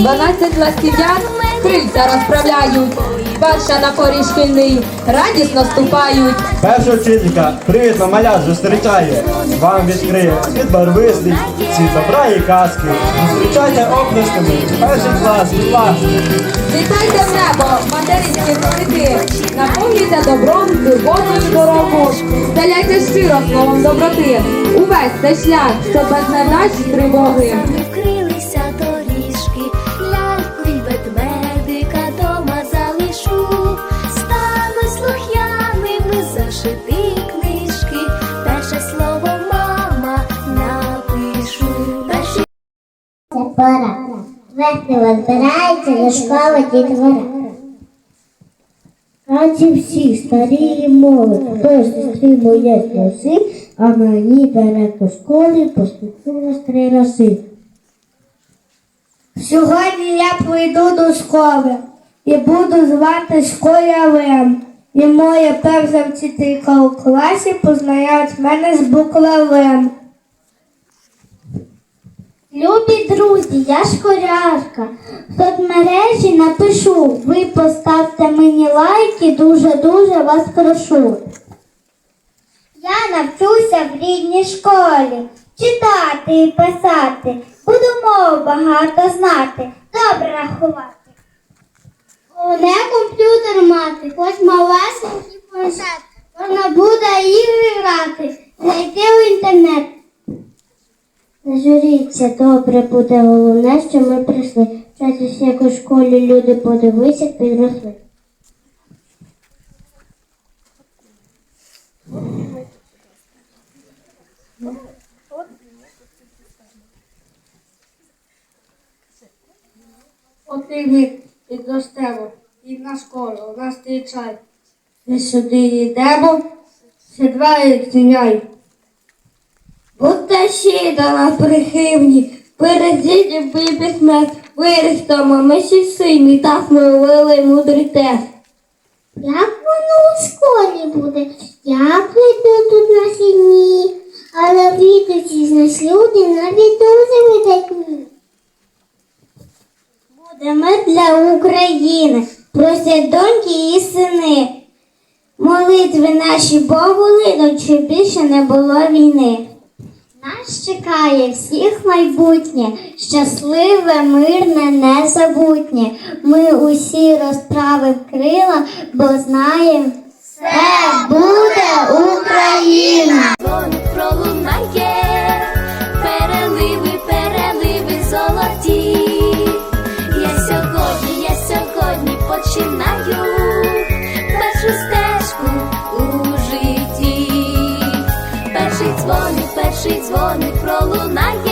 12 ластів'ят крильця розправляють. Перша на поріг шкільний радісно ступають. Перша вчителька привітно малят зустрічає. Вам відкриє світ барвистий, світ добра і казки. Зустрічайте оплесками. Перший клас, клас. Вітайте в небо, материнські цвіти, наповнюйте добром, турботою дорогу, Стеляйте щиро словом доброти, увесь цей шлях, що без невдач тривоги. Пора. Весело збирається до школи дітвора. Раді всі, старі і молодь, хтось зустрімує носи, а мені далеко в школі поступилось три рази. Сьогодні я прийду до школи і буду звати школярем. І моя перша вчителька у класі познайомить мене з букварем. Любі друзі, я школярка. В соцмережі напишу, ви поставте мені лайки, дуже-дуже вас прошу. Я навчуся в рідній школі читати і писати. Буду мову багато знати, добре рахувати. Головне комп'ютер мати, хоч малесенький планшет. Можна буде ігри грати, зайти в інтернет. Не журіться, добре буде головне, що ми прийшли. Вчатися, як у школі люди подивись, як підросли. Один рік підростемо і на школу нас зустрічай. Ми сюди йдемо, ще два зіняй. Будьте щиро нас прихивні, перед дітям письмен, виростемо, ми ще сині, так ми вели мудрий тест. Як воно у школі буде? Я прийду тут на сіні, але відуть з нас люди навіть дуже видатні. Будемо для України, просять доньки і сини. Молитви наші Богу линуть, щоб більше не було війни. Нас чекає всіх майбутнє, щасливе, мирне, незабутнє. Ми усі розправи крила, бо знаємо, все буде Україна! дзвоник пролунає.